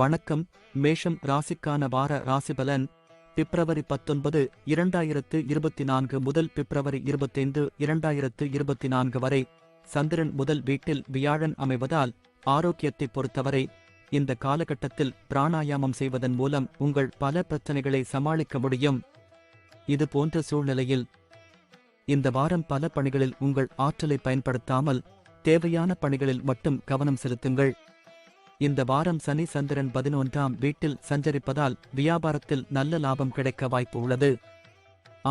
வணக்கம். மேஷம் ராசிக்கான வார ராசிபலன் பிப்ரவரி பத்தொன்பது இரண்டாயிரத்து இருபத்தி நான்கு முதல் பிப்ரவரி இருபத்தைந்து இரண்டாயிரத்து இருபத்தி நான்கு வரை சந்திரன் முதல் வீட்டில் வியாழன் அமைவதால் ஆரோக்கியத்தை பொறுத்தவரை இந்த காலகட்டத்தில் பிராணாயாமம் செய்வதன் மூலம் உங்கள் பல பிரச்சனைகளை சமாளிக்க முடியும். இது போன்ற சூழ்நிலையில் இந்த வாரம் பல பணிகளில் உங்கள் ஆற்றலை பயன்படுத்தாமல் தேவையான பணிகளில் மட்டும் கவனம் செலுத்துங்கள். இந்த வாரம் சனி சந்திரன் பதினொன்றாம் வீட்டில் சஞ்சரிப்பதால் வியாபாரத்தில் நல்ல லாபம் கிடைக்க வாய்ப்பு உள்ளது.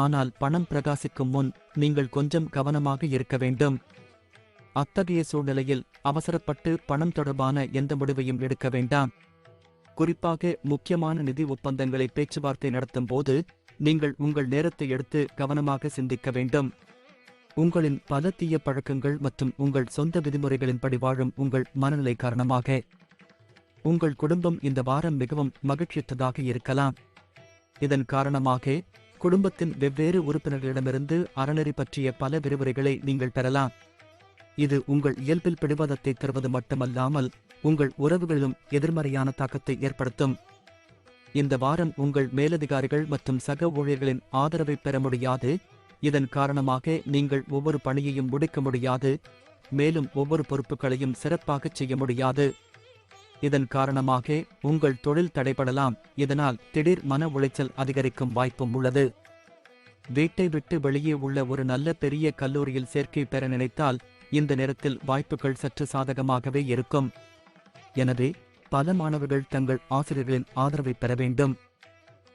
ஆனால் பணம் பிரகாசிக்கும் முன் நீங்கள் கொஞ்சம் கவனமாக இருக்க வேண்டும். அத்தகைய சூழ்நிலையில் அவசரப்பட்டு பணம் தொடர்பான எந்த முடிவையும் எடுக்க வேண்டாம். குறிப்பாக முக்கியமான நிதி ஒப்பந்தங்களை பேச்சுவார்த்தை நடத்தும் போது நீங்கள் உங்கள் நேரத்தை எடுத்து கவனமாக சிந்திக்க வேண்டும். உங்களின் பல தீய பழக்கங்கள் மற்றும் உங்கள் சொந்த விதிமுறைகளின்படி வாழும் உங்கள் மனநிலை காரணமாக. உங்கள் குடும்பம் இந்த வாரம் மிகவும் மகிழ்ச்சியற்றதாக இருக்கலாம். இதன் காரணமாக குடும்பத்தின் வெவ்வேறு உறுப்பினர்களிடமிருந்து அறநெறி பற்றிய பல விரிவுரைகளை நீங்கள் பெறலாம். இது உங்கள் இயல்பில் பிடிவாதத்தை தருவது மட்டுமல்லாமல் உங்கள் உறவுகளிலும் எதிர்மறையான தாக்கத்தை ஏற்படுத்தும். இந்த வாரம் உங்கள் மேலதிகாரிகள் மற்றும் சக ஊழியர்களின் ஆதரவை பெற முடியாது. இதன் காரணமாக நீங்கள் ஒவ்வொரு பணியையும் முடிக்க முடியாது. மேலும் ஒவ்வொரு பொறுப்புகளையும் சிறப்பாகச் செய்ய முடியாது. இதன் காரணமாக உங்கள் தொழில் தடைபடலாம். இதனால் திடீர் மன உளைச்சல் அதிகரிக்கும் வாய்ப்பும் உள்ளது. வீட்டை விட்டு வெளியே உள்ள ஒரு நல்ல பெரிய கல்லூரியில் சேர்க்கை பெற நினைத்தால் இந்த நேரத்தில் வாய்ப்புகள் சற்று சாதகமாகவே இருக்கும். எனவே பல மாணவர்கள் தங்கள் ஆசிரியர்களின் ஆதரவை பெற வேண்டும்.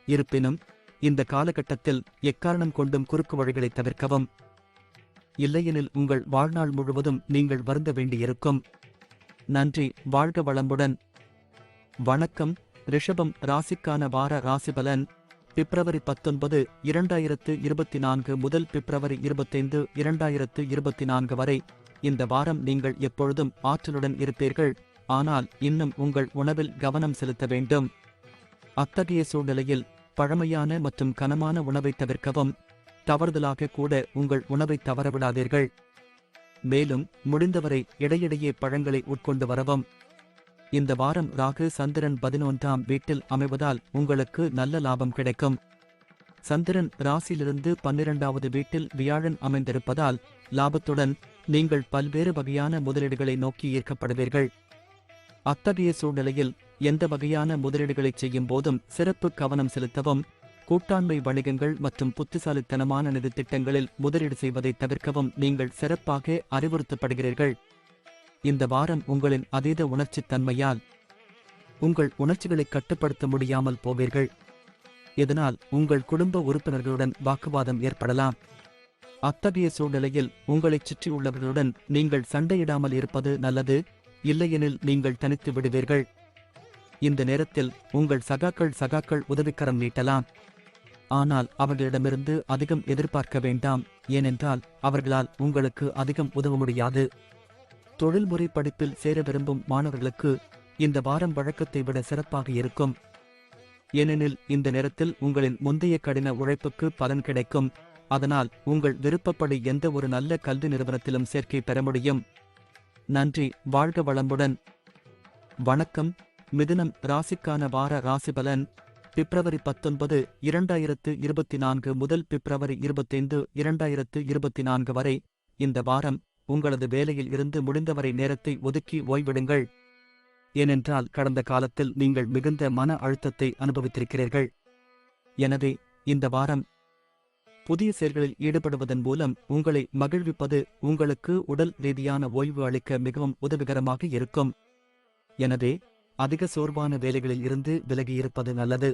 இருப்பினும் இந்த காலகட்டத்தில் எக்காரணம் கொண்டும் குறுக்கு வழிகளை தவிர்க்கவும். இல்லையெனில் உங்கள் வாழ்நாள் முழுவதும் நீங்கள் வருந்த வேண்டியிருக்கும். நன்றி வாழ்க வளமுடன். வணக்கம் ரிஷபம் ராசிக்கான வார ராசிபலன் பிப்ரவரி பத்தொன்பது இரண்டாயிரத்து இருபத்தி நான்கு முதல் பிப்ரவரி இருபத்தைந்து இரண்டாயிரத்து இருபத்தி நான்கு வரை. இந்த வாரம் நீங்கள் எப்பொழுதும் ஆற்றலுடன் இருப்பீர்கள் ஆனால் இன்னும் உங்கள் உணவில் கவனம் செலுத்த வேண்டும். அத்தகைய சூழ்நிலையில் பழமையான மற்றும் கனமான உணவை தவிர்க்கவும் தவறுதலாக கூட உங்கள் உணவை தவறவிடாதீர்கள். மேலும் முடிந்தவரை இடையிடையே பழங்களை உட்கொண்டு வரவும். இந்த வாரம் ராகு சந்திரன் பதினொன்றாம் வீட்டில் அமைவதால் உங்களுக்கு நல்ல லாபம் கிடைக்கும். சந்திரன் ராசியிலிருந்து பன்னிரண்டாவது வீட்டில் வியாழன் அமைந்திருப்பதால் லாபத்துடன் நீங்கள் பல்வேறு வகையான முதலீடுகளை நோக்கி ஈர்க்கப்படுவீர்கள். அத்தகைய சூழ்நிலையில் எந்த வகையான முதலீடுகளை செய்யும் போதும் சிறப்பு கவனம் செலுத்தவும் கூட்டாண்மை வணிகங்கள் மற்றும் புத்திசாலித்தனமான நிதி திட்டங்களில் முதலீடு செய்வதை தவிர்க்கவும் நீங்கள் சிறப்பாக அறிவுறுத்தப்படுகிறீர்கள். இந்த வாரம் உங்களின் அதீத உணர்ச்சித் தன்மையால் உங்கள் உணர்ச்சிகளை கட்டுப்படுத்த முடியாமல் போவீர்கள். இதனால் உங்கள் குடும்ப உறுப்பினர்களுடன் வாக்குவாதம் ஏற்படலாம். அத்தகைய சூழ்நிலையில் உங்களைச் சுற்றியுள்ளவர்களுடன் நீங்கள் சண்டையிடாமல் இருப்பது நல்லது இல்லையெனில் நீங்கள் தனித்து விடுவீர்கள். இந்த நேரத்தில் உங்கள் சகாக்கள் சகாக்கள் உதவிக்கரம் நீட்டலாம். ஆனால் அவர்களிடமிருந்து அதிகம் எதிர்பார்க்க வேண்டாம் ஏனென்றால் அவர்களால் உங்களுக்கு அதிகம் உதவ முடியாது. தொழில்முறை படிப்பில் சேர விரும்பும் மாணவர்களுக்கு இந்த வாரம் வழக்கத்தை விட சிறப்பாக இருக்கும். ஏனெனில் இந்த நேரத்தில் உங்களின் முந்தைய கடின உழைப்புக்கு பலன் கிடைக்கும். அதனால் உங்கள் விருப்பப்படி எந்த ஒரு நல்ல கல்வி நிறுவனத்திலும் சேர்க்கை பெற முடியும். நன்றி வாழ்க வளமுடன். வணக்கம். மிதுனம் ராசிக்கான வார ராசிபலன் பிப்ரவரி பத்தொன்பது இரண்டாயிரத்து இருபத்தி நான்கு முதல் பிப்ரவரி இருபத்தைந்து இரண்டாயிரத்து இருபத்தி நான்கு வரை இந்த வாரம் உங்களது வேலையில் இருந்து முடிந்தவரை நேரத்தை ஒதுக்கி ஓய்விடுங்கள். ஏனென்றால் கடந்த காலத்தில் நீங்கள் மிகுந்த மன அழுத்தத்தை அனுபவித்திருக்கிறீர்கள். எனவே இந்த வாரம் புதிய செயல்களில் ஈடுபடுவதன் மூலம் உங்களை மகிழ்விப்பது உங்களுக்கு உடல் ரீதியான ஓய்வு அளிக்க மிகவும் உதவிகரமாக இருக்கும். எனவே அதிக சோர்வான வேலைகளில் இருந்து விலகியிருப்பது நல்லது.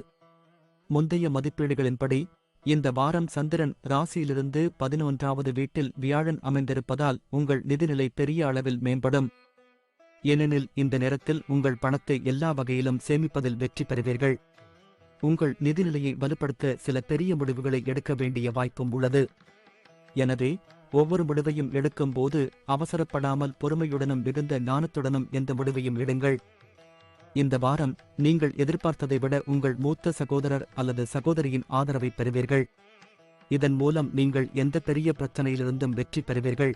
முந்தைய மதிப்பீடுகளின்படி இந்த வாரம் சந்திரன் ராசியிலிருந்து பதினொன்றாவது வீட்டில் வியாழன் அமைந்திருப்பதால் உங்கள் நிதிநிலை பெரிய அளவில் மேம்படும். ஏனெனில் இந்த நேரத்தில் உங்கள் பணத்தை எல்லா வகையிலும் சேமிப்பதில் வெற்றி பெறுவீர்கள். உங்கள் நிதிநிலையை வலுப்படுத்த சில பெரிய முடிவுகளை எடுக்க வேண்டிய வாய்ப்பும் உள்ளது. எனவே ஒவ்வொரு முடிவையும் எடுக்கும் போது அவசரப்படாமல் பொறுமையுடனும் மிகுந்த ஞானத்துடனும் எந்த முடிவையும் எடுங்கள். இந்த வாரம் நீங்கள் எதிர்பார்த்ததை விட உங்கள் மூத்த சகோதரர் அல்லது சகோதரியின் ஆதரவை பெறுவீர்கள். இதன் மூலம் நீங்கள் எந்த பெரிய பிரச்சனையிலிருந்தும் வெற்றி பெறுவீர்கள்.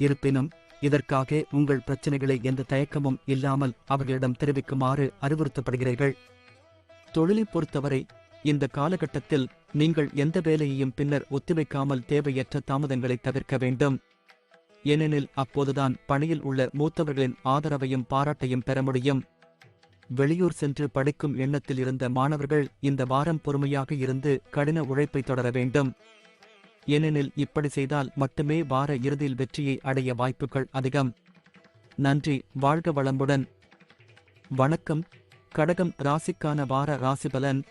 இருப்பினும் இதற்காக உங்கள் பிரச்சனைகளை எந்த தயக்கமும் இல்லாமல் அவர்களிடம் தெரிவிக்குமாறு அறிவுறுத்தப்படுகிறீர்கள். தொழிலை பொறுத்தவரை இந்த காலகட்டத்தில் நீங்கள் எந்த வேலையையும் பின்னர் ஒத்திவைக்காமல் தேவையற்ற தாமதங்களை தவிர்க்க வேண்டும். ஏனெனில் அப்போதுதான் பணியில் உள்ள மூத்தவர்களின் ஆதரவையும் பாராட்டையும் பெற முடியும். வெளியூர் சென்று படிக்கும் எண்ணத்தில் இருந்த மாணவர்கள் இந்த வாரம் பொறுமையாக இருந்து கடின உழைப்பை தொடர வேண்டும். ஏனெனில் இப்படி செய்தால் மட்டுமே வார இறுதியில் வெற்றியை அடைய வாய்ப்புகள் அதிகம். நன்றி வாழ்க வளமுடன். வணக்கம். கடகம் ராசிக்கான வார ராசிபலன்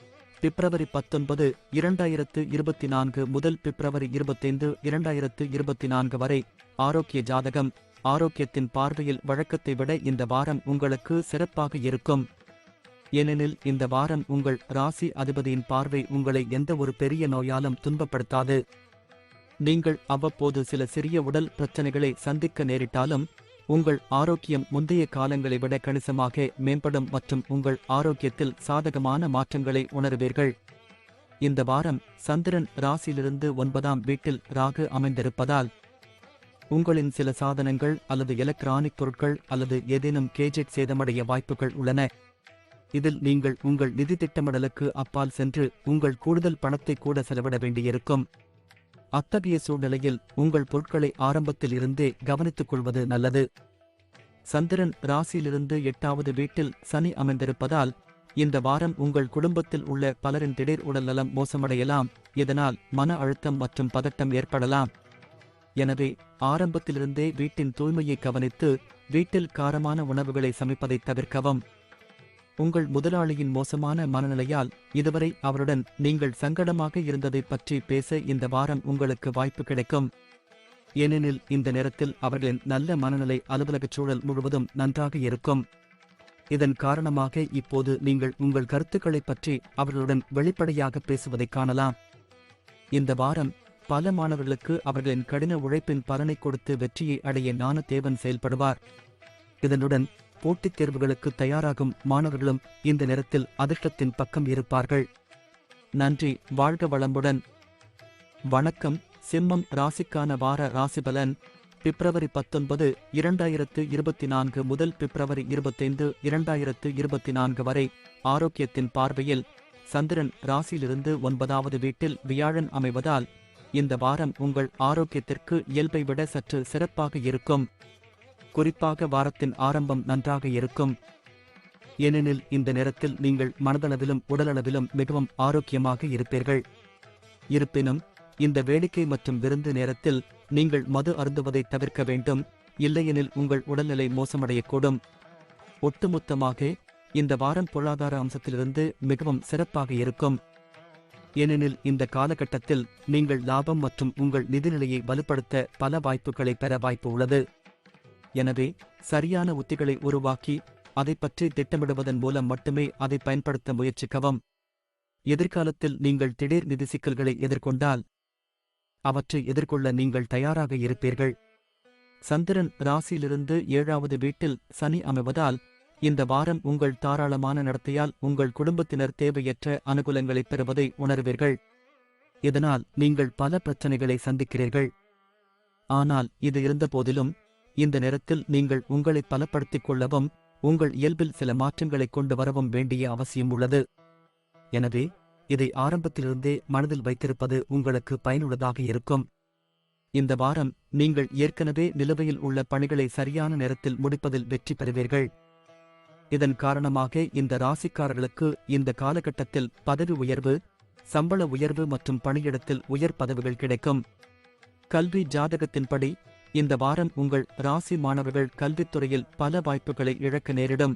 பிப்ரவரி பத்தொன்பது இரண்டாயிரத்து இருபத்தி நான்கு முதல் பிப்ரவரி இருபத்தைந்து இரண்டாயிரத்து இருபத்தி நான்கு வரை ஆரோக்கிய ஜாதகம். ஆரோக்கியத்தின் பார்வையில் வழக்கத்தை விட இந்த வாரம் உங்களுக்கு சிறப்பாக இருக்கும். ஏனெனில் இந்த வாரம் உங்கள் ராசி அதிபதியின் பார்வை உங்களை எந்த ஒரு பெரிய நோயாலும் துன்பப்படுத்தாது. நீங்கள் அவ்வப்போது சில சிறிய உடல் பிரச்சனைகளை சந்திக்க நேரிட்டாலும் உங்கள் ஆரோக்கியம் முந்தைய காலங்களை விட கணிசமாக மேம்படும் மற்றும் உங்கள் ஆரோக்கியத்தில் சாதகமான மாற்றங்களை உணருவீர்கள். இந்த வாரம் சந்திரன் ராசியிலிருந்து ஒன்பதாம் வீட்டில் ராகு அமைந்திருப்பதால் உங்களின் சில சாதனங்கள் அல்லது எலக்ட்ரானிக் பொருட்கள் அல்லது ஏதேனும் கேஜெட் சேதமடைய வாய்ப்புகள் உள்ளன. இதில் நீங்கள் உங்கள் நிதி திட்டமிடலுக்கு அப்பால் சென்று உங்கள் கூடுதல் பணத்தை கூட செலவிட வேண்டியிருக்கும். அத்தகைய சூழ்நிலையில் உங்கள் பொருட்களை ஆரம்பத்தில் இருந்தே கவனித்துக் கொள்வது நல்லது. சந்திரன் ராசியிலிருந்து எட்டாவது வீட்டில் சனி அமைந்திருப்பதால் இந்த வாரம் உங்கள் குடும்பத்தில் உள்ள பலரின் திடீர் உடல்நலம் மோசமடையலாம். இதனால் மன அழுத்தம் மற்றும் பதட்டம் ஏற்படலாம். எனவே ஆரம்பத்திலிருந்தே வீட்டின் தூய்மையை கவனித்து வீட்டில் காரமான உணவுகளை சமைப்பதை தவிர்க்கவும். உங்கள் முதலாளியின் மோசமான மனநிலையால் இதுவரை அவருடன் நீங்கள் சங்கடமாக இருந்ததை பற்றி பேச இந்த வாரம் உங்களுக்கு வாய்ப்பு கிடைக்கும். ஏனெனில் இந்த நேரத்தில் அவர்களின் நல்ல மனநிலை அலுவலகச் சூழல் முழுவதும் நன்றாக இருக்கும். இதன் காரணமாக இப்போது நீங்கள் உங்கள் கருத்துக்களைப் பற்றி அவர்களுடன் வெளிப்படையாக பேசுவதைக் காணலாம். இந்த வாரம் பல மாணவர்களுக்கு அவர்களின் கடின உழைப்பின் பலனை கொடுத்து வெற்றியை அடைய ஞானதேவன் செயல்படுவார். இதனுடன் போட்டித் தேர்வுகளுக்கு தயாராகும் மாணவர்களும் இந்த நேரத்தில் அதிர்ஷ்டத்தின் பக்கம் இருப்பார்கள். நன்றி வாழ்க வளமுடன். வணக்கம் சிம்மம் ராசிக்கான வார ராசிபலன். பிப்ரவரி பத்தொன்பது இரண்டாயிரத்து இருபத்தி நான்கு முதல் பிப்ரவரி இருபத்தைந்து இரண்டாயிரத்து இருபத்தி நான்கு வரை ஆரோக்கியத்தின் பார்வையில் சந்திரன் ராசியிலிருந்து ஒன்பதாவது வீட்டில் வியாழன் அமைவதால் இந்த வாரம் உங்கள் ஆரோக்கியத்திற்கு இயல்பை விட சற்று சிறப்பாக இருக்கும். குறிப்பாக வாரத்தின் ஆரம்பம் நன்றாக இருக்கும். ஏனெனில் இந்த நேரத்தில் நீங்கள் மனதளவிலும் உடலளவிலும் மிகவும் ஆரோக்கியமாக இருப்பீர்கள். இருப்பினும் இந்த வேடிக்கை மற்றும் விருந்து நேரத்தில் நீங்கள் மது அருந்துவதை தவிர்க்க வேண்டும். இல்லையெனில் உங்கள் உடல்நிலை மோசமடையக்கூடும். ஒட்டுமொத்தமாக இந்த வாரம் பொருளாதார அம்சத்திலிருந்து மிகவும் சிறப்பாக இருக்கும். ஏனெனில் இந்த காலகட்டத்தில் நீங்கள் லாபம் மற்றும் உங்கள் நிதிநிலையை வலுப்படுத்த பல வாய்ப்புகளை பெற வாய்ப்பு உள்ளது. எனவே சரியான உத்திகளை உருவாக்கி அதை பற்றி திட்டமிடுவதன் மூலம் மட்டுமே அதை பயன்படுத்த முயற்சிக்கவும். எதிர்காலத்தில் நீங்கள் திடீர் நிதி சிக்கல்களை எதிர்கொண்டால் அவற்றை எதிர்கொள்ள நீங்கள் தயாராக இருப்பீர்கள். சந்திரன் ராசியிலிருந்து ஏழாவது வீட்டில் சனி அமைவதால் இந்த வாரம் உங்கள் தாராளமான நடத்தையால் உங்கள் குடும்பத்தினர் தேவையற்ற அனுகூலங்களைப் பெறுவதை உணர்வீர்கள். இதனால் நீங்கள் பல பிரச்சனைகளை சந்திக்கிறீர்கள். ஆனால் இது இருந்தபோதிலும் இந்த நேரத்தில் நீங்கள் உங்களை பலப்படுத்திக் கொள்ளவும் உங்கள் இயல்பில் சில மாற்றங்களை கொண்டு வரவும் வேண்டிய அவசியம் உள்ளது. எனவே இதை ஆரம்பத்திலிருந்தே மனதில் வைத்திருப்பது உங்களுக்கு பயனுள்ளதாக இருக்கும். இந்த வாரம் நீங்கள் ஏற்கனவே நிலுவையில் உள்ள பணிகளை சரியான நேரத்தில் முடிப்பதில் வெற்றி பெறுவீர்கள். இதன் காரணமாக இந்த ராசிக்காரர்களுக்கு இந்த காலகட்டத்தில் பதவி உயர்வு சம்பள உயர்வு மற்றும் பணியிடத்தில் உயர் பதவிகள் கிடைக்கும். கல்வி ஜாதகத்தின்படி இந்த வாரம் உங்கள் ராசி மாணவர்கள் கல்வித்துறையில் பல வாய்ப்புகளை இழக்க நேரிடும்.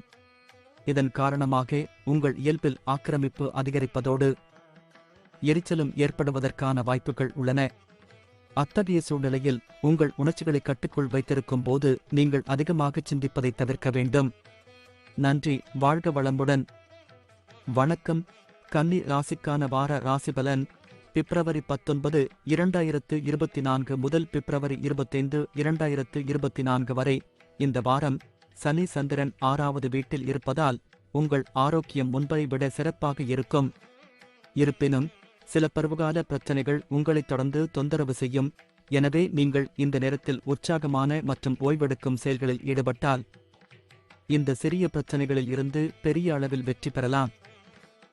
இதன் காரணமாக உங்கள் இயல்பில் ஆக்கிரமிப்பு அதிகரிப்பதோடு எரிச்சலும் ஏற்படுவதற்கான வாய்ப்புகள் உள்ளன. அத்தகைய சூழ்நிலையில் உங்கள் உணர்ச்சிகளை கட்டுக்குள் வைத்திருக்கும் போது நீங்கள் அதிகமாக சிந்திப்பதை தவிர்க்க வேண்டும். நன்றி வாழ்க வளமுடன். வணக்கம் கன்னி ராசிக்கான வார ராசிபலன் பிப்ரவரி பத்தொன்பது இரண்டாயிரத்து இருபத்தி நான்கு முதல் பிப்ரவரி இருபத்தைந்து இரண்டாயிரத்து இருபத்தி நான்கு வரை. இந்த வாரம் சனி சந்திரன் ஆறாவது வீட்டில் இருப்பதால் உங்கள் ஆரோக்கியம் முன்பை விட சிறப்பாக இருக்கும். இருப்பினும் சில பருவகால பிரச்சனைகள் உங்களைத் தொடர்ந்து தொந்தரவு செய்யும். எனவே நீங்கள் இந்த நேரத்தில் உற்சாகமான மற்றும் ஓய்வெடுக்கும் செயல்களில் ஈடுபட்டால் இந்த சிறிய பிரச்சனைகளில் இருந்து பெரிய அளவில் வெற்றி பெறலாம்.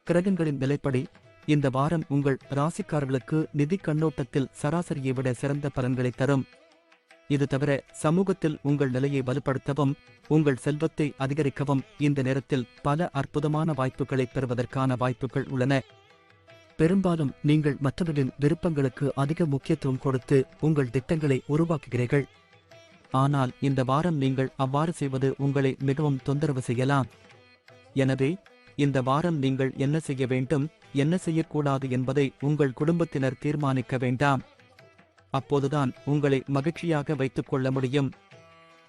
கிரகங்களின் நிலைப்படி இந்த வாரம் உங்கள் ராசிக்காரர்களுக்கு நிதி கண்ணோட்டத்தில் சராசரியை விட சிறந்த பலன்களை தரும். இது தவிர சமூகத்தில் உங்கள் நிலையை வலுப்படுத்தவும் உங்கள் செல்வத்தை அதிகரிக்கவும் இந்த நேரத்தில் பல அற்புதமான வாய்ப்புகளை பெறுவதற்கான வாய்ப்புகள் உள்ளன. பெரும்பாலும் நீங்கள் மற்றவர்களின் விருப்பங்களுக்கு அதிக முக்கியத்துவம் கொடுத்து உங்கள் திட்டங்களை உருவாக்குகிறீர்கள். ஆனால் இந்த வாரம் நீங்கள் அவ்வாறு செய்வது உங்களை மிகவும் தொந்தரவு செய்யலாம். எனவே இந்த வாரம் நீங்கள் என்ன செய்ய வேண்டும் என்ன செய்யக்கூடாது என்பதை உங்கள் குடும்பத்தினர் தீர்மானிக்க வேண்டாம். அப்போதுதான் உங்களை மகிழ்ச்சியாக வைத்துக் கொள்ள முடியும்.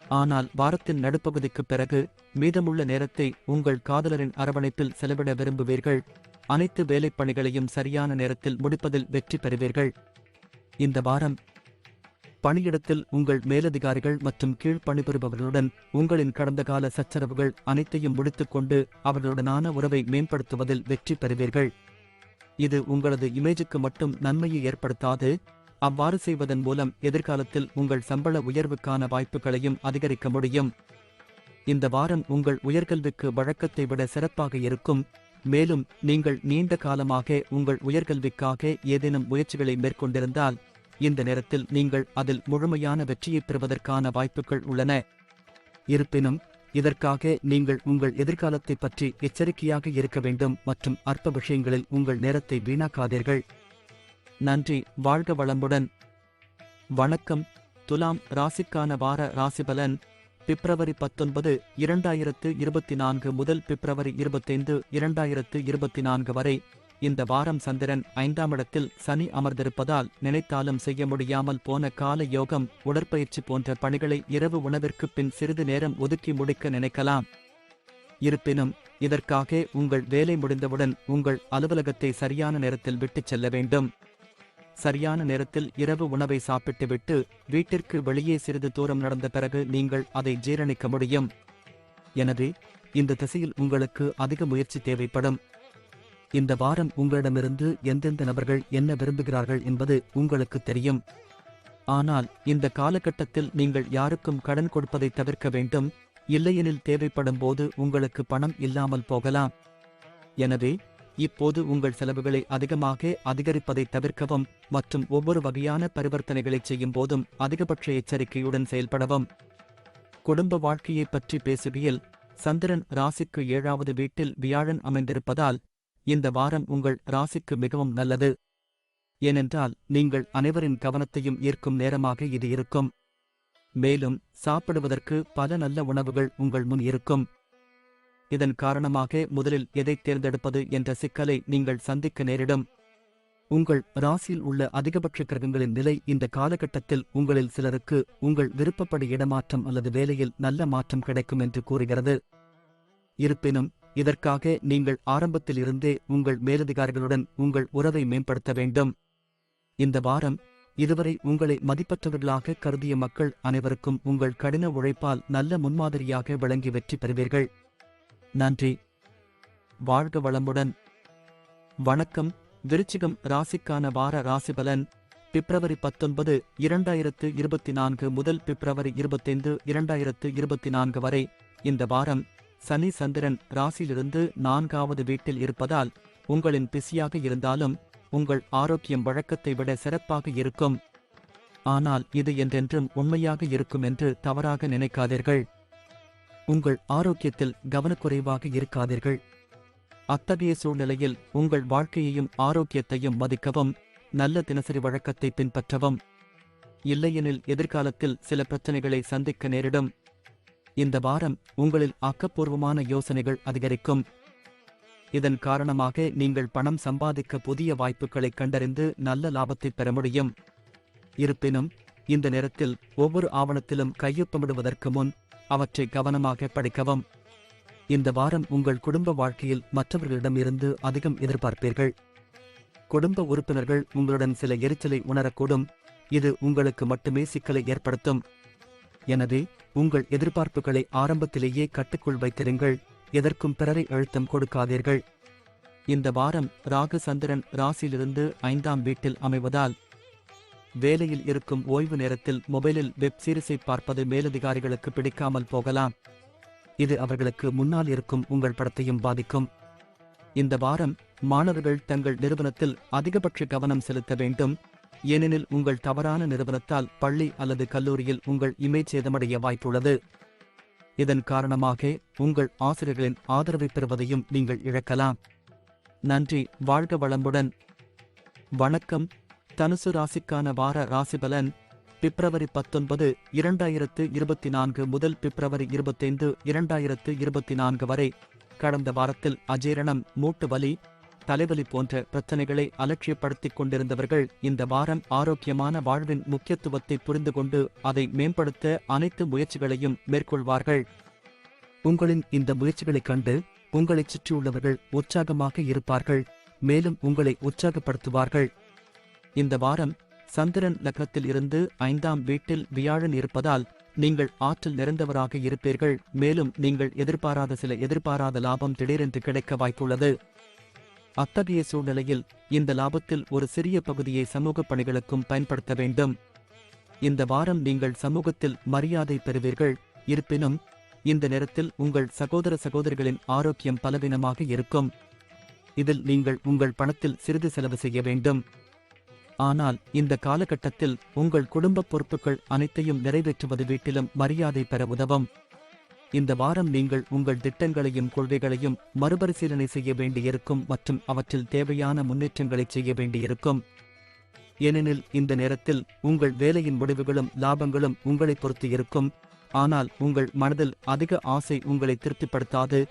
ஆனால் வாரத்தின் நடுப்பகுதிக்குப் பிறகு மீதமுள்ள நேரத்தை உங்கள் காதலரின் அரவணைப்பில் செலவிட விரும்புவீர்கள். அனைத்து வேலைப்பணிகளையும் சரியான நேரத்தில் முடிப்பதில் வெற்றி பெறுவீர்கள். இந்த வாரம் பணியிடத்தில் உங்கள் மேலதிகாரிகள் மற்றும் கீழ் பணிபுரிபவர்களுடன் உங்களின் கடந்த கால சச்சரவுகள் அனைத்தையும் முடித்துக்கொண்டு அவர்களுடனான உறவை மேம்படுத்துவதில் வெற்றி பெறுவீர்கள். இது உங்களது இமேஜுக்கு மட்டும் நன்மையை ஏற்படுத்தாது. அவ்வாறு செய்வதன் மூலம் எதிர்காலத்தில் உங்கள் சம்பள உயர்வுக்கான வாய்ப்புகளையும் அதிகரிக்க முடியும். இந்த வாரம் உங்கள் உயர்கல்விக்கு வழக்கத்தை விட சிறப்பாக இருக்கும். மேலும் நீங்கள் நீண்ட காலமாக உங்கள் உயர்கல்விக்காக ஏதேனும் முயற்சிகளை மேற்கொண்டிருந்தால் இந்த நேரத்தில் நீங்கள் அதில் முழுமையான வெற்றியை பெறுவதற்கான வாய்ப்புகள் உள்ளன. இருப்பினும் இதற்காக நீங்கள் உங்கள் எதிர்காலத்தை பற்றி எச்சரிக்கையாக இருக்க வேண்டும் மற்றும் அற்ப விஷயங்களில் உங்கள் நேரத்தை வீணாக்காதீர்கள். நன்றி வாழ்க வளமுடன். வணக்கம். துலாம் ராசிக்கான வார ராசிபலன் பிப்ரவரி பத்தொன்பது இரண்டாயிரத்து இருபத்தி நான்கு முதல் பிப்ரவரி இருபத்தைந்து இரண்டாயிரத்து இருபத்தி நான்கு வரை இந்த வாரம் சந்திரன் ஐந்தாம் இடத்தில் சனி அமர்ந்திருப்பதால் நினைத்தாலும் செய்ய முடியாமல் போன கால யோகம் உடற்பயிற்சி போன்ற பணிகளை இரவு உணவிற்குப் பின் சிறிது நேரம் ஒதுக்கி முடிக்க நினைக்கலாம். இருப்பினும் இதற்காக உங்கள் வேலை முடிந்தவுடன் உங்கள் அலுவலகத்தை சரியான நேரத்தில் விட்டுச் செல்ல வேண்டும். சரியான நேரத்தில் இரவு உணவை சாப்பிட்டுவிட்டு வீட்டிற்கு வெளியே சிறிது தூரம் நடந்த பிறகு நீங்கள் அதை ஜீரணிக்க முடியும். எனவே இந்த திசையில் உங்களுக்கு அதிக முயற்சி தேவைப்படும். இந்த வாரம் உங்களிடமிருந்து எந்தெந்த நபர்கள் என்ன விரும்புகிறார்கள் என்பது உங்களுக்கு தெரியும். ஆனால் இந்த காலகட்டத்தில் நீங்கள் யாருக்கும் கடன் கொடுப்பதை தவிர்க்க வேண்டும். இல்லையெனில் தேவைப்படும் போது உங்களுக்கு பணம் இல்லாமல் போகலாம். எனவே இப்போது உங்கள் செலவுகளை அதிகமாக அதிகரிப்பதை தவிர்க்கவும் மற்றும் ஒவ்வொரு வகையான பரிவர்த்தனைகளை செய்யும் போதும் அதிகபட்ச எச்சரிக்கையுடன் செயல்படவும். குடும்ப வாழ்க்கையைப் பற்றி பேசுகையில் சந்திரன் ராசிக்கு ஏழாவது வீட்டில் வியாழன் அமைந்திருப்பதால் இந்த வாரம் உங்கள் ராசிக்கு மிகவும் நல்லது. ஏனென்றால் நீங்கள் அனைவரின் கவனத்தையும் ஈர்க்கும் நேரமாக இது இருக்கும். மேலும் சாப்பிடுவதற்கு பல நல்ல உணவுகள் உங்கள் முன் இருக்கும். இதன் காரணமாக முதலில் எதை தேர்ந்தெடுப்பது என்ற சிக்கலை நீங்கள் சந்திக்க நேரிடும். உங்கள் ராசியில் உள்ள அதிகபட்ச கிரகங்களின் நிலை இந்த காலகட்டத்தில் உங்களில் சிலருக்கு உங்கள் விருப்பப்படி இடமாற்றம் அல்லது வேலையில் நல்ல மாற்றம் கிடைக்கும் என்று கூறுகிறது. இருப்பினும் இதற்காக நீங்கள் ஆரம்பத்தில் இருந்தே உங்கள் மேலதிகாரிகளுடன் உங்கள் உறவை மேம்படுத்த வேண்டும். இந்த வாரம் இதுவரை உங்களை மதிப்பற்றவர்களாக கருதிய மக்கள் அனைவருக்கும் உங்கள் கடின உழைப்பால் நல்ல முன்மாதிரியாக விளங்கி வெற்றி பெறுவீர்கள். நன்றி. வாழ்க வளமுடன். வணக்கம். விருச்சிகம் ராசிக்கான வார ராசிபலன் பிப்ரவரி பத்தொன்பது இரண்டாயிரத்து இருபத்தி நான்கு முதல் பிப்ரவரி இருபத்தைந்து இரண்டாயிரத்து இருபத்தி நான்கு வரை இந்த வாரம் சனி சந்திரன் ராசியிலிருந்து நான்காவது வீட்டில் இருப்பதால் உங்களின் பிஸியாக இருந்தாலும் உங்கள் ஆரோக்கியம் வழக்கத்தை விட சிறப்பாக இருக்கும். ஆனால் இது என்றென்றும் உண்மையாக இருக்கும் என்று தவறாக நினைக்காதீர்கள். உங்கள் ஆரோக்கியத்தில் கவனக்குறைவாக இருக்காதீர்கள். அத்தகைய சூழ்நிலையில் உங்கள் வாழ்க்கையையும் ஆரோக்கியத்தையும் மதிக்கவும் நல்ல தினசரி வழக்கத்தை பின்பற்றவும். இல்லையெனில் எதிர்காலத்தில் சில பிரச்சனைகளை சந்திக்க நேரிடும். இந்த வாரம் உங்களில் ஆக்கப்பூர்வமான யோசனைகள் அதிகரிக்கும். இதன் காரணமாக நீங்கள் பணம் சம்பாதிக்க புதிய வாய்ப்புகளை கண்டறிந்து நல்ல லாபத்தை பெற முடியும். இருப்பினும் இந்த நேரத்தில் ஒவ்வொரு ஆவணத்திலும் கையொப்பமிடுவதற்கு முன் அவற்றை கவனமாக படிக்கவும். இந்த வாரம் உங்கள் குடும்ப வாழ்க்கையில் மற்றவர்களிடம் இருந்து அதிகம் எதிர்பார்ப்பீர்கள். குடும்ப உறுப்பினர்கள் உங்களுடன் சில எரிச்சலை உணரக்கூடும். இது உங்களுக்கு மட்டுமே சிக்கலை ஏற்படுத்தும். எனவே உங்கள் எதிர்பார்ப்புகளை ஆரம்பத்திலேயே கட்டுக்குள் வைத்திருங்கள். எதற்கும் பிறரை அழுத்தம் கொடுக்காதீர்கள். இந்த வாரம் ராகு சந்திரன் ராசியிலிருந்து ஐந்தாம் வீட்டில் அமைவதால் வேலையில் இருக்கும் ஓய்வு நேரத்தில் மொபைலில் வெப் சீரிஸை பார்ப்பது மேலதிகாரிகளுக்கு பிடிக்காமல் போகலாம். இது அவர்களுக்கு முன்னால் இருக்கும் உங்கள் படத்தையும் பாதிக்கும். இந்த வாரம் மாணவர்கள் தங்கள் நிறுவனத்தில் அதிகபட்ச கவனம் செலுத்த வேண்டும். ஏனெனில் உங்கள் தவறான நிறுவனத்தால் பள்ளி அல்லது கல்லூரியில் உங்கள் இமேஜ் சேதமடைய வாய்ப்புள்ளது. இதன் காரணமாக உங்கள் ஆசிரியர்களின் ஆதரவை பெறுவதையும் நீங்கள் இழக்கலாம். நன்றி வாழ்க வளமுடன். வணக்கம். தனுசு ராசிக்கான வார ராசிபலன் பிப்ரவரி பத்தொன்பது இரண்டாயிரத்து இருபத்தி நான்கு முதல் பிப்ரவரி இருபத்தைந்து இரண்டாயிரத்து இருபத்தி நான்கு வரை கடந்த வாரத்தில் அஜீரணம் மூட்டு வலி தலைவலி போன்ற பிரச்சனைகளை அலட்சியப்படுத்திக் கொண்டிருந்தவர்கள் இந்த வாரம் ஆரோக்கியமான வாழ்வின் முக்கியத்துவத்தை புரிந்து கொண்டு அதை மேம்படுத்த அனைத்து முயற்சிகளையும் மேற்கொள்வார்கள். உங்களின் இந்த முயற்சிகளைக் கண்டு உங்களைச் சுற்றியுள்ளவர்கள் உற்சாகமாக இருப்பார்கள். மேலும் உங்களை உற்சாகப்படுத்துவார்கள். இந்த வாரம் சந்திரன் லக்னத்தில் இருந்து ஐந்தாம் வீட்டில் வியாழன் இருப்பதால் நீங்கள் ஆற்றல் நிறைந்தவராக இருப்பீர்கள். மேலும் நீங்கள் எதிர்பாராத சில எதிர்பாராத லாபம் திடீரென்று கிடைக்க வாய்ப்புள்ளது. அத்தகைய சூழ்நிலையில் இந்த லாபத்தில் ஒரு சிறிய பகுதியை சமூக பணிகளுக்கும் பயன்படுத்த வேண்டும். இந்த வாரம் நீங்கள் சமூகத்தில் மரியாதை பெறுவீர்கள். இருப்பினும் இந்த நேரத்தில் உங்கள் சகோதர சகோதரிகளின் ஆரோக்கியம் பலவீனமாக இருக்கும். இதில் நீங்கள் உங்கள் பணத்தில் சிறிது செலவு செய்ய வேண்டும். ஆனால் இந்த காலகட்டத்தில் உங்கள் குடும்ப பொறுப்புகள் அனைத்தையும் நிறைவேற்றுவது வீட்டிலும் மரியாதை பெற உதவும். இந்த வாரம் நீங்கள் உங்கள் திட்டங்களையும் கொள்கைகளையும் மறுபரிசீலனை செய்ய வேண்டியிருக்கும் மற்றும் அவற்றில் தேவையான முன்னேற்றங்களை செய்ய வேண்டியிருக்கும். ஏனெனில் இந்த நேரத்தில் உங்கள் வேலையின் முடிவுகளும் லாபங்களும் உங்களை பொறுத்து இருக்கும். ஆனால் உங்கள் மனதில் அதிக ஆசை உங்களை திருப்திப்படுத்தாது.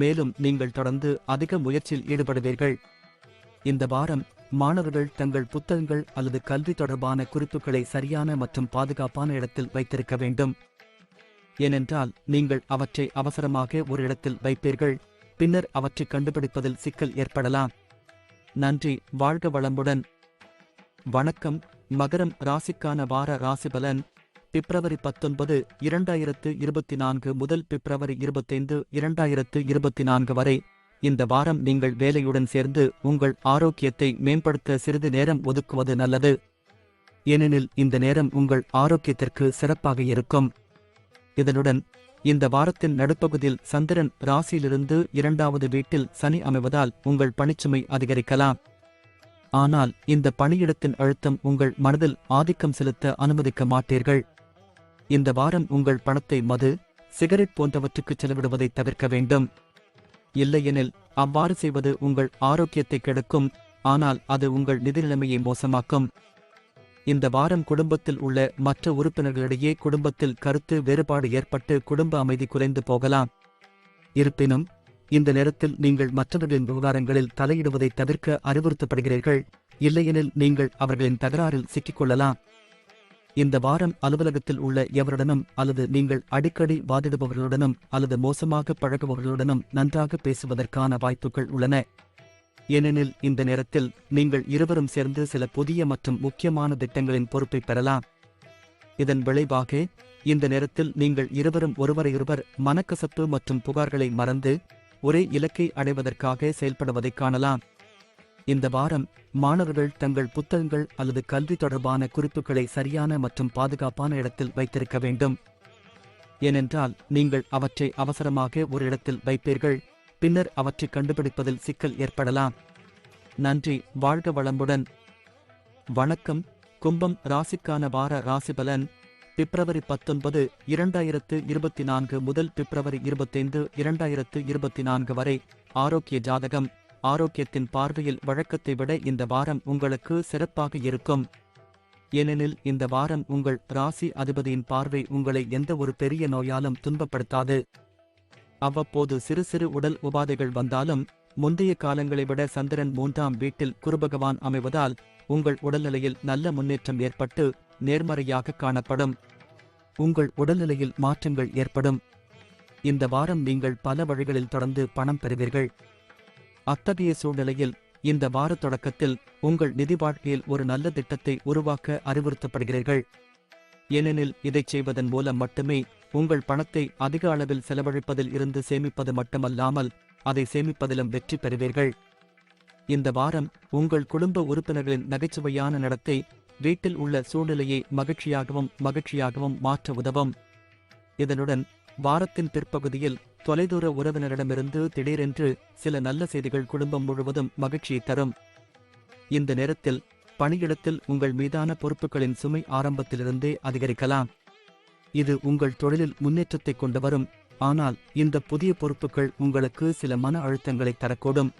மேலும் நீங்கள் தொடர்ந்து அதிக முயற்சியில் ஈடுபடுவீர்கள். இந்த வாரம் மாணவர்கள் தங்கள் புத்தகங்கள் அல்லது கல்வி தொடர்பான குறிப்புகளை சரியான மற்றும் பாதுகாப்பான இடத்தில் வைத்திருக்க வேண்டும். ஏனென்றால் நீங்கள் அவற்றை அவசரமாக ஒரு இடத்தில் வைப்பீர்கள் பின்னர் அவற்றை கண்டுபிடிப்பதில் சிக்கல் ஏற்படலாம். நன்றி வாழ்க வளமுடன். வணக்கம் மகரம் ராசிக்கான வார ராசிபலன் பிப்ரவரி பத்தொன்பது இரண்டாயிரத்து இருபத்தி நான்கு முதல் பிப்ரவரி இருபத்தைந்து இரண்டாயிரத்து இருபத்தி நான்கு வரை. இந்த வாரம் நீங்கள் வேலையுடன் சேர்ந்து உங்கள் ஆரோக்கியத்தை மேம்படுத்த சிறிது நேரம் ஒதுக்குவது நல்லது. ஏனெனில் இந்த நேரம் உங்கள் ஆரோக்கியத்திற்கு சிறப்பாக இருக்கும். இதனுடன் இந்த வாரத்தின் நடுப்பகுதியில் சந்திரன் ராசியிலிருந்து இரண்டாவது வீட்டில் சனி அமைவதால் உங்கள் பணிச்சுமை அதிகரிக்கலாம். ஆனால் இந்த பணியிடத்தின் அழுத்தம் உங்கள் மனதில் ஆதிக்கம் செலுத்த அனுமதிக்க மாட்டீர்கள். இந்த வாரம் உங்கள் பணத்தை மது சிகரெட் போன்றவற்றுக்கு செலவிடுவதை தவிர்க்க வேண்டும். இல்லையெனில் அவ்வாறு செய்வது உங்கள் ஆரோக்கியத்தை கெடுக்கும் ஆனால் அது உங்கள் நிதி நிலைமையை மோசமாக்கும். இந்த வாரம் குடும்பத்தில் உள்ள மற்ற உறுப்பினர்களிடையே குடும்பத்தில் கருத்து வேறுபாடு ஏற்பட்டு குடும்ப அமைதி குறைந்து போகலாம். இருப்பினும் இந்த நேரத்தில் நீங்கள் மற்றவர்களின் விவகாரங்களில் தலையிடுவதை தவிர்க்க அறிவுறுத்தப்படுகிறீர்கள். இல்லையெனில் நீங்கள் அவர்களின் தகராறில் சிக்கிக்கொள்ளலாம். இந்த வாரம் அலுவலகத்தில் உள்ள எவருடனும் அல்லது நீங்கள் அடிக்கடி வாதிடுபவர்களுடனும் அல்லது மோசமாக பழகுபவர்களுடனும் நன்றாக பேசுவதற்கான வாய்ப்புகள் உள்ளன. ஏனெனில் இந்த நேரத்தில் நீங்கள் இருவரும் சேர்ந்து சில புதிய மற்றும் முக்கியமான திட்டங்களின் பொறுப்பை பெறலாம். இதன் விளைவாக இந்த நேரத்தில் நீங்கள் இருவரும் ஒருவரையொருவர் மனக்கசப்பு மற்றும் புகார்களை மறந்து ஒரே இலக்கை அடைவதற்காக செயல்படுவதைக் காணலாம். இந்த வாரம் மாணவர்கள் தங்கள் புத்தகங்கள் அல்லது கல்வி தொடர்பான குறிப்புகளை சரியான மற்றும் பாதுகாப்பான இடத்தில் வைத்திருக்க வேண்டும். ஏனென்றால் நீங்கள் அவற்றை அவசரமாக ஒரு இடத்தில் வைப்பீர்கள். பின்னர் அவற்றை கண்டுபிடிப்பதில் சிக்கல் ஏற்படலாம். நன்றி. வாழ்க வளமுடன். வணக்கம். கும்பம் ராசிக்கான வார ராசிபலன் பிப்ரவரி பத்தொன்பது இரண்டாயிரத்து இருபத்தி நான்கு முதல் பிப்ரவரி இருபத்தைந்து இரண்டாயிரத்து இருபத்தி நான்கு வரை ஆரோக்கிய ஜாதகம் ஆரோக்கியத்தின் பார்வையில் வழக்கத்தை விட இந்த வாரம் உங்களுக்கு சிறப்பாக இருக்கும். ஏனெனில் இந்த வாரம் உங்கள் ராசி அதிபதியின் பார்வை உங்களை எந்த ஒரு பெரிய நோயாலும் துன்பப்படுத்தாது. அவ்வப்போது சிறு சிறு உடல் உபாதைகள் வந்தாலும் முந்தைய காலங்களை விட சந்திரன் மூன்றாம் வீட்டில் குருபகவான் அமைவதால் உங்கள் உடல்நிலையில் நல்ல முன்னேற்றம் ஏற்பட்டு நேர்மறையாக காணப்படும். உங்கள் உடல்நிலையில் மாற்றங்கள் ஏற்படும். இந்த வாரம் நீங்கள் பல வழிகளில் தொடர்ந்து பணம் பெறுவீர்கள். அத்தகைய சூழ்நிலையில் இந்த வார தொடக்கத்தில் உங்கள் நிதி வாழ்க்கையில் ஒரு நல்ல திட்டத்தை உருவாக்க அறிவுறுத்தப்படுகிறீர்கள். ஏனெனில் இதைச் செய்வதன் மூலம் மட்டுமே உங்கள் பணத்தை அதிக அளவில் செலவழிப்பதில் இருந்து சேமிப்பது மட்டுமல்லாமல் அதை சேமிப்பதிலும் வெற்றி பெறுவீர்கள். இந்த வாரம் உங்கள் குடும்ப உறுப்பினர்களின் நகைச்சுவையான நடத்தை வீட்டில் உள்ள சூழ்நிலையை மகிழ்ச்சியாகவும் மகிழ்ச்சியாகவும் மாற்ற உதவும். இதனுடன் வாரத்தின் பிற்பகுதியில் தொலைதூர உறவினரிடமிருந்து திடீரென்று சில நல்ல செய்திகள் குடும்பம் முழுவதும் மகிழ்ச்சியை தரும். இந்த நேரத்தில் பணியிடத்தில் உங்கள் மீதான பொறுப்புகளின் சுமை ஆரம்பத்திலிருந்தே அதிகரிக்கலாம். இது உங்கள் தொழிலில் முன்னேற்றத்தை கொண்டு வரும். ஆனால் இந்த புதிய பொறுப்புகள் உங்களுக்கு சில மன அழுத்தங்களை தரக்கூடும்.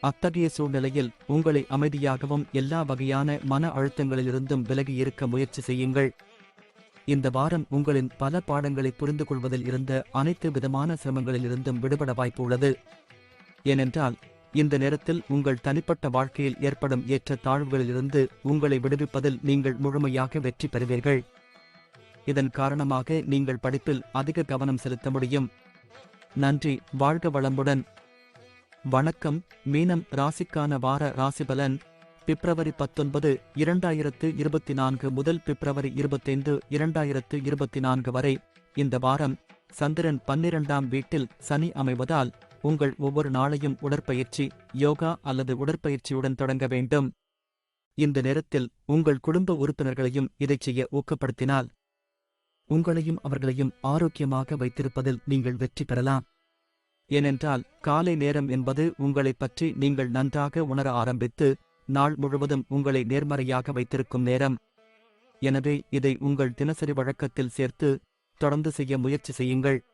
அத்தகைய சூழ்நிலையில் உங்களை அமைதியாகவும் எல்லா வகையான மன அழுத்தங்களிலிருந்தும் விலகி இருக்க முயற்சி செய்யுங்கள். இந்த வாரம் உங்களின் பல பாடங்களை புரிந்து கொள்வதில் இருந்த அனைத்து விதமான சிரமங்களிலிருந்தும் விடுபட வாய்ப்பு உள்ளது. ஏனென்றால் இந்த நேரத்தில் உங்கள் தனிப்பட்ட வாழ்க்கையில் ஏற்படும் ஏற்ற தாழ்வுகளிலிருந்து உங்களை விடுவிப்பதில் நீங்கள் முழுமையாக வெற்றி பெறுவீர்கள். இதன் காரணமாக நீங்கள் படிப்பில் அதிக கவனம் செலுத்த முடியும். நன்றி வாழ்க வளமுடன். வணக்கம் மீனம் ராசிக்கான வார ராசிபலன் பிப்ரவரி பத்தொன்பது இரண்டாயிரத்து இருபத்தி நான்கு முதல் பிப்ரவரி இருபத்தைந்து இரண்டாயிரத்து இருபத்தி நான்கு வரை. இந்த வாரம் சந்திரன் பன்னிரண்டாம் வீட்டில் சனி அமைவதால் உங்கள் ஒவ்வொரு நாளையும் உடற்பயிற்சி யோகா அல்லது உடற்பயிற்சியுடன் தொடங்க வேண்டும். இந்த நேரத்தில் உங்கள் குடும்ப உறுப்பினர்களையும் இதைச் செய்ய ஊக்கப்படுத்தினால் உங்களையும் அவர்களையும் ஆரோக்கியமாக வைத்திருப்பதில் நீங்கள் வெற்றி பெறலாம். ஏனென்றால் காலை நேரம் என்பது உங்களைப் பற்றி நீங்கள் நன்றாக உணர ஆரம்பித்து நாள் முழுவதும் உங்களை நேர்மறையாக வைத்திருக்கும் நேரம். எனவே இதை உங்கள் தினசரி வழக்கத்தில் சேர்த்து தொடர்ந்து செய்ய முயற்சி செய்யுங்கள்.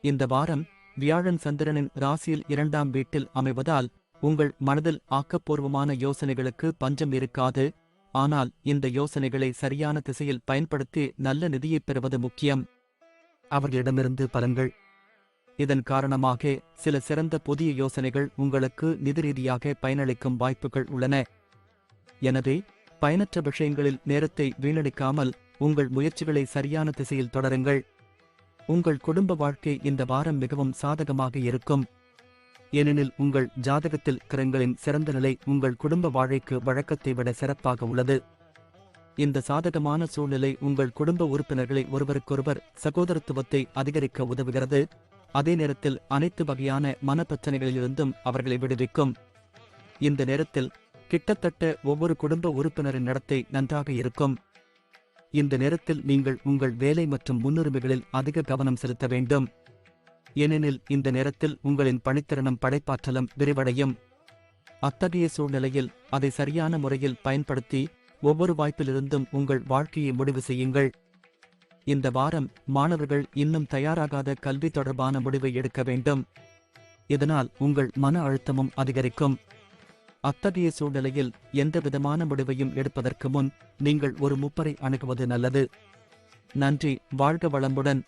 இந்த வாரம் வியாழன் சந்திரனின் ராசியில் இரண்டாம் வீட்டில் அமைவதால் உங்கள் மனதில் ஆக்கப்பூர்வமான யோசனைகளுக்கு பஞ்சம் இருக்காது. ஆனால் இந்த யோசனைகளை சரியான திசையில் பயன்படுத்தி நல்ல நிதியைப் பெறுவது முக்கியம். அவர்களிடமிருந்து பலன்கள். இதன் காரணமாக சில சிறந்த புதிய யோசனைகள் உங்களுக்கு நிதி ரீதியாக பயனளிக்கும் வாய்ப்புகள் உள்ளன. எனவே பயனற்ற விஷயங்களில் நேரத்தை வீணடிக்காமல் உங்கள் முயற்சிகளை சரியான திசையில் தொடருங்கள். உங்கள் குடும்ப வாழ்க்கை இந்த வாரம் மிகவும் சாதகமாக இருக்கும். ஏனெனில் உங்கள் ஜாதகத்தில் கிரங்களின் சிறந்த நிலை உங்கள் குடும்ப வாழ்க்கைக்கு வழக்கத்தை விட சிறப்பாக உள்ளது. இந்த சாதகமான சூழ்நிலை உங்கள் குடும்ப உறுப்பினர்களை ஒருவருக்கொருவர் சகோதரத்துவத்தை அதிகரிக்க உதவுகிறது. அதே நேரத்தில் அனைத்து வகையான மனப்பிரச்சனைகளிலிருந்தும் அவர்களை விடுவிக்கும். இந்த நேரத்தில் கிட்டத்தட்ட ஒவ்வொரு குடும்ப உறுப்பினரின் நடத்தை நன்றாக இருக்கும். இந்த நேரத்தில் நீங்கள் உங்கள் வேலை மற்றும் முன்னுரிமைகளில் அதிக கவனம் செலுத்த வேண்டும். ஏனெனில் இந்த நேரத்தில் உங்களின் பணித்திறனும் படைப்பாற்றலும் விரிவடையும். அத்தகைய சூழ்நிலையில் அதை சரியான முறையில் பயன்படுத்தி ஒவ்வொரு வாய்ப்பிலிருந்தும் உங்கள் வாழ்க்கையை முடிவு செய்யுங்கள். இந்த வாரம் மாணவர்கள் இன்னும் தயாராகாத கல்வி தொடர்பான முடிவை எடுக்க வேண்டும். இதனால் உங்கள் மன அழுத்தமும் அதிகரிக்கும். அத்தகைய சூழ்நிலையில் எந்த விதமான முடிவையும் எடுப்பதற்கு முன் நீங்கள் ஒரு முப்பரை அணுகுவது நல்லது. நன்றி வாழ்க வளமுடன்.